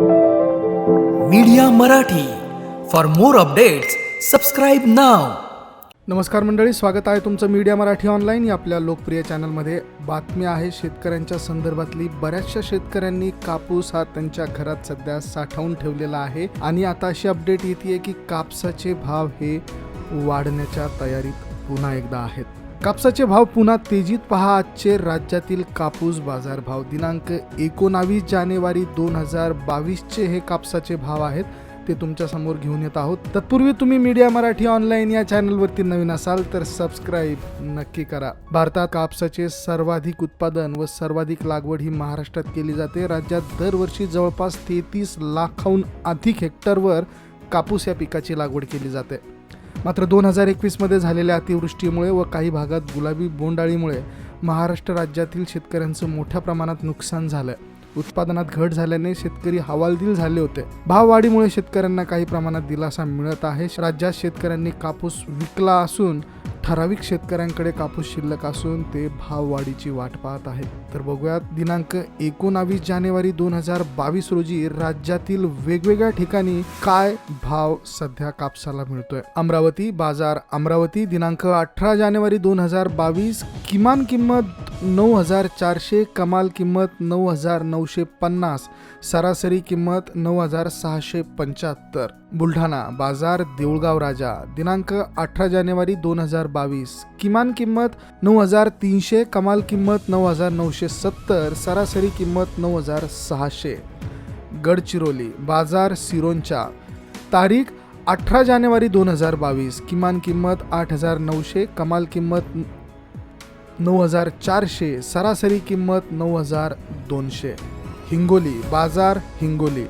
Media Marathi. For more updates subscribe now नमस्कार मंडळी स्वागत आहे तुमचं मीडिया मराठी ऑनलाईन या आपल्या लोकप्रिय चॅनलमध्ये बातमी आहे शेतकऱ्यांच्या संदर्भातली. बऱ्याचशा शेतकऱ्यांनी कापूस हा त्यांच्या घरात सध्या साठवून ठेवलेला आहे. आणि आता अशी अपडेट येते की कापसाचे भाव हे वाढण्याच्या तयारीत पुन्हा एकदा आहेत. कापसाचे भाव पुन्हा तेजीत पहा. आजचे राज्यातील कापूस बाजार भाव दिनांक एकोणावीस जानेवारी दोन हजार बावीसचे हे कापसाचे भाव आहेत. ते तुमच्यासमोर घेऊन येत आहोत. तत्पूर्वी तुम्ही मीडिया मराठी ऑनलाईन या चॅनलवरती नवीन असाल तर सबस्क्राईब नक्की करा. भारतात कापसाचे सर्वाधिक उत्पादन व सर्वाधिक लागवड ही महाराष्ट्रात केली जाते. राज्यात दरवर्षी जवळपास तेहतीस लाखाहून अधिक हेक्टरवर कापूस या पिकाची लागवड केली जाते. मात्र दोन हजार एकवीसमध्ये झालेल्या अतिवृष्टीमुळे व काही भागात गुलाबी बोंडाळीमुळे महाराष्ट्र राज्यातील शेतकऱ्यांचं मोठ्या प्रमाणात नुकसान झालं उत्पादनात घट झाल्याने शेतकरी हवालदिल झाले होते. भाववाढीमुळे शेतकऱ्यांना काही प्रमाणात दिलासा मिळत आहे. राज्यात शेतकऱ्यांनी कापूस विकला असून ठराविक शेतकऱ्यांकडे कापूस शिल्लक असून ते भाववाढीची वाट पाहत आहे तर बघूयात दिनांक एकोणावीस जानेवारी दोन हजार बावीस रोजी राज्यातील वेगवेगळ्या ठिकाणी काय भाव सध्या कापसाला मिळतोय? अमरावती बाजार अमरावती दिनांक अठरा जानेवारी दोन हजार बावीस किमान किंमत नऊ हजार चारशे कमाल किंमत नऊ हजार नऊशे पन्नास सरासरी किंमत नऊ हजार सहाशे पंच्याहत्तर बुलढाणा बाजार देऊळगाव राजा दिनांक अठरा जानेवारी दोन हजार बावीस किमान किंमत नऊ हजार तीनशे कमाल किंमत नऊ हजार नऊशे सत्तर सरासरी किंमत नऊ हजार सहाशे गडचिरोली बाजार सिरोंचा. तारीख अठरा जानेवारी दोन हजार बावीस किमान किंमत आठ हजार नऊशे कमाल किंमत नऊ हजार चारशे सरासरी किंमत नऊ हजार दोनशे हिंगोली बाजार हिंगोली.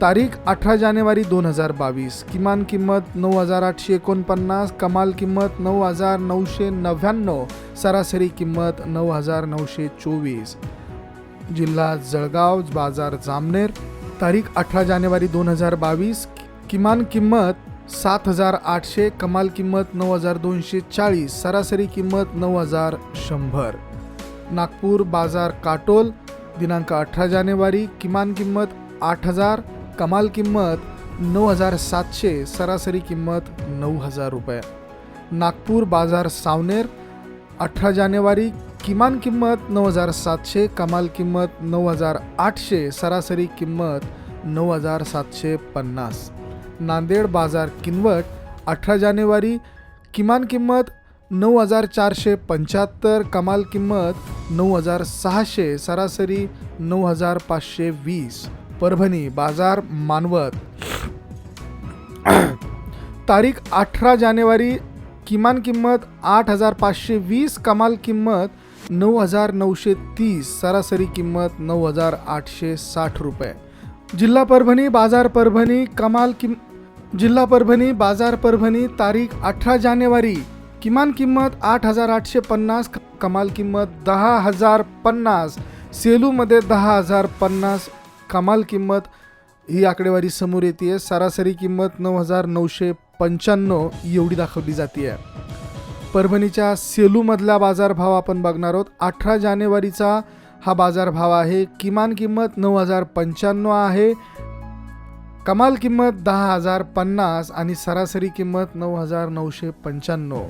तारीख अठरा जानेवारी दोन हजार बावीस किमान किंमत नऊ हजार आठशे एकोणपन्नास कमाल किंमत नऊ हजार नऊशे नव्याण्णव सरासरी किंमत नऊ हजार नऊशे चोवीस जिल्हा जळगाव बाजार जामनेर. तारीख अठरा जानेवारी दोन हजार बावीस किमान किंमत सात हजार आठशे कमाल किंमत नऊ हजार दोनशे चाळीस सरासरी किंमत नऊ हजार शंभर. नागपूर बाजार काटोल दिनांक अठरा जानेवारी किमान किंमत आठ हजार कमाल किंमत नऊ हजार सातशे सरासरी किंमत नऊ हजार रुपये. नागपूर बाजार सावनेर अठरा जानेवारी किमान किंमत नऊ हजार सातशे कमाल किंमत नऊ हजार आठशे सरासरी किंमत नऊ हजार सातशे पन्नास. नांदेड बाजार किनवट अठरा जानेवारी किमान किंमत नऊ हजार चारशे पंच्याहत्तर कमाल किंमत नऊ हजार सहाशे सरासरी नऊ हजार पाचशे वीस. परभणी बाजार मानवत. तारीख अठरा जानेवारी किमान किंमत आठ हजार पाचशे वीस कमाल किंमत नऊ हजार नऊशे तीस सरासरी किंमत नऊ हजार आठशे साठ रुपये. जिल्हा परभणी बाजार परभणी कमाल किंमत जिल्हा परभणी बाजार परभणी तारीख अठरा जानेवारी. किमान किंमत आठ हजार आठशे पन्नास कमाल किंमत दहा हजार पन्नास. सेलूमध्ये दहा हजार पन्नास कमाल किंमत ही आकडेवारी समोर येते आहे सरासरी किंमत नऊ हजार नऊशे पंच्याण्णव एवढी दाखवली जाते आहे परभणीच्या सेलूमधला बाजारभाव आपण बघणार आहोत. अठरा जानेवारीचा हा बाजारभाव आहे. किमान किंमत नऊ हजार पंच्याण्णव आहे. कमाल किंमत दहा हजार पन्नास आणि सरासरी किंमत नऊ हजार नऊशे पंच्याण्णव.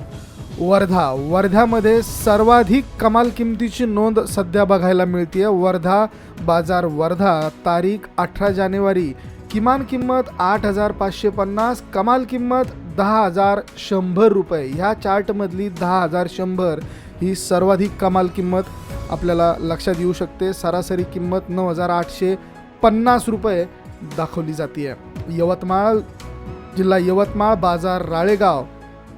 वर्धा वर्ध्यामध्ये सर्वाधिक कमाल किमतीची नोंद सध्या बघायला मिळते वर्धा बाजार वर्धा तारीख अठरा जानेवारी. किमान किंमत आठ हजार पाचशे पन्नास कमाल किंमत दहा हजार शंभर रुपये. ह्या चार्टमधली दहा हजार शंभर ही सर्वाधिक कमाल किंमत आपल्याला लक्षात येऊ शकते. सरासरी किंमत नऊ हजार आठशे पन्नास रुपये. दाखवली जाते यवतमाळ जिल्हा यवतमाळ बाजार राळेगाव.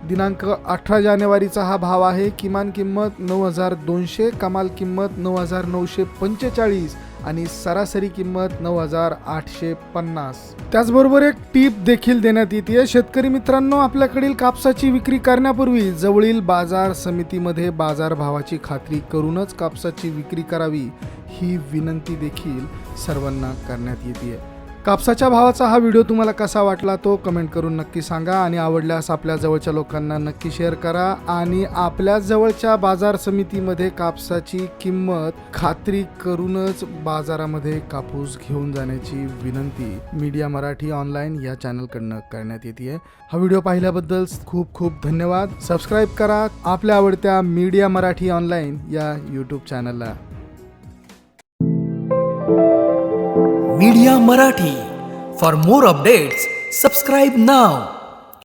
दिनांक अठरा जानेवारीचा हा भाव आहे. किमान किंमत नऊ हजार दोनशे कमाल किंमत नऊ हजार नऊशे पंचेचाळीस आणि सरासरी किंमत नऊ हजार आठशे पन्नास. त्याचबरोबर एक टीप देखील देण्यात येते. शेतकरी मित्रांनो आपल्याकडील कापसाची विक्री करण्यापूर्वी जवळील बाजार समितीमध्ये बाजारभावाची खात्री करूनच कापसाची विक्री करावी ही विनंती देखील सर्वांना करण्यात येते. कापसाच्या भावाचा हा व्हिडिओ तुम्हाला कसा वाटला तो कमेंट करून नक्की सांगा आणि आवडल्यास आपल्या जवळच्या लोकांना नक्की शेअर करा आणि आपल्या जवळच्या बाजार समितीमध्ये कापसाची किंमत खात्री करूनच बाजारामध्ये कापूस घेऊन जाण्याची विनंती मीडिया मराठी ऑनलाईन या चॅनलकडनं करण्यात येते हा व्हिडिओ पाहिल्याबद्दल खूप खूप धन्यवाद. सबस्क्राईब करा आपल्या आवडत्या मीडिया मराठी ऑनलाईन या यूट्यूब चॅनलला. Media Marathi for more updates subscribe now